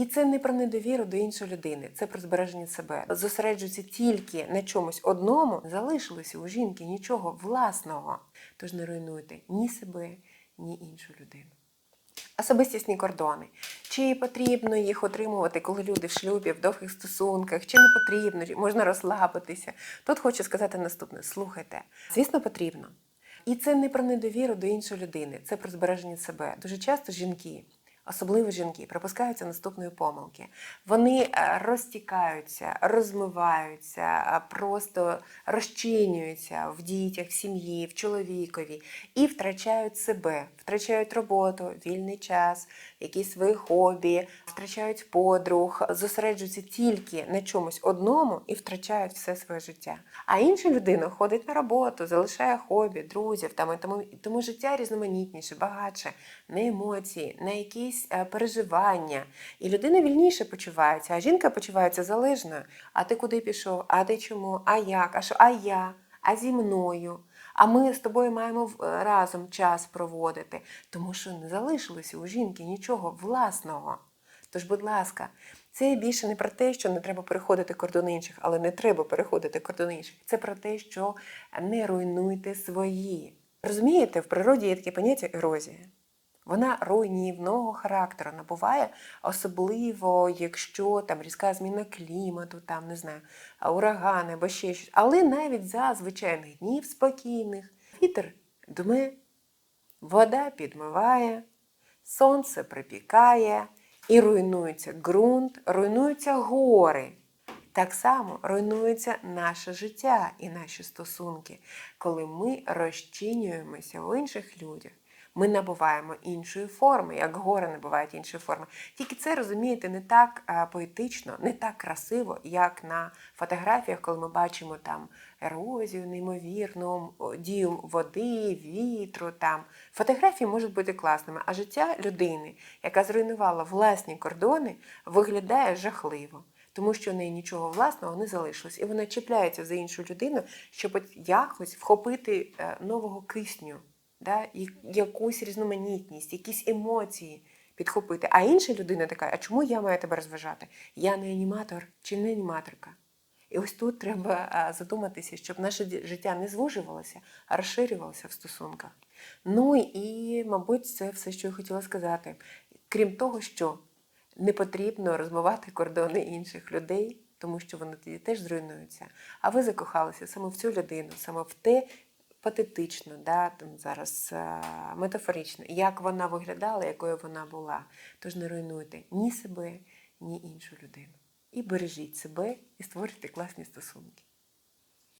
І це не про недовіру до іншої людини, це про збереження себе. Зосереджуються тільки на чомусь одному, залишилося у жінки нічого власного. Тож не руйнуйте ні себе, ні іншу людину. Особистісні кордони. Чи потрібно їх отримувати, коли люди в шлюбі, в довгих стосунках, чи не потрібно, чи можна розслабитися. Тут хочу сказати наступне: слухайте, звісно, потрібно. І це не про недовіру до іншої людини, це про збереження себе. Дуже часто жінки, особливо жінки, припускаються наступної помилки. Вони е, розтікаються, розмиваються, просто розчинюються в дітях, в сім'ї, в чоловікові і втрачають себе, втрачають роботу, вільний час, якісь свої хобі, втрачають подруг, зосереджуються тільки на чомусь одному і втрачають все своє життя. А інша людина ходить на роботу, залишає хобі, друзів, там, і тому, тому життя різноманітніше, багатше на емоції, на якісь е, переживання. І людина вільніше почувається, а жінка почувається залежною. А ти куди пішов? А ти чому? А як? А що? А я? А зі мною? А ми з тобою маємо е, разом час проводити, тому що не залишилося у жінки нічого власного. Тож, будь ласка, це більше не про те, що не треба переходити кордони інших, але не треба переходити кордони інших. Це про те, що не руйнуйте свої. Розумієте, в природі є таке поняття ерозія. Вона руйнівного характеру набуває, особливо якщо там різка зміна клімату, там не знаю, урагани або ще щось. Але навіть за звичайних днів спокійних вітер дме, вода підмиває, сонце припікає і руйнується ґрунт, руйнуються гори. Так само руйнується наше життя і наші стосунки, коли ми розчинюємося в інших людях. Ми набуваємо іншої форми, як гори набувають іншої форми. Тільки це розумієте не так поетично, не так красиво, як на фотографіях, коли ми бачимо там ерозію, неймовірну дію води, вітру. Там фотографії можуть бути класними, а життя людини, яка зруйнувала власні кордони, виглядає жахливо. Тому що в неї нічого власного не залишилось, і вона чіпляється за іншу людину, щоб якось вхопити е, нового кисню, да? якусь різноманітність, якісь емоції підхопити. А інша людина така: а чому я маю тебе розважати? Я не аніматор чи не аніматорка. І ось тут треба задуматися, щоб наше життя не звужувалося, а розширювалося в стосунках. Ну і, мабуть, це все, що я хотіла сказати. Крім того, що не потрібно розмивати кордони інших людей, тому що вони тоді теж зруйнуються. А ви закохалися саме в цю людину, саме в те патетично, да, там зараз е, метафорично, як вона виглядала, якою вона була. Тож не руйнуйте ні себе, ні іншу людину. І бережіть себе і створюйте класні стосунки.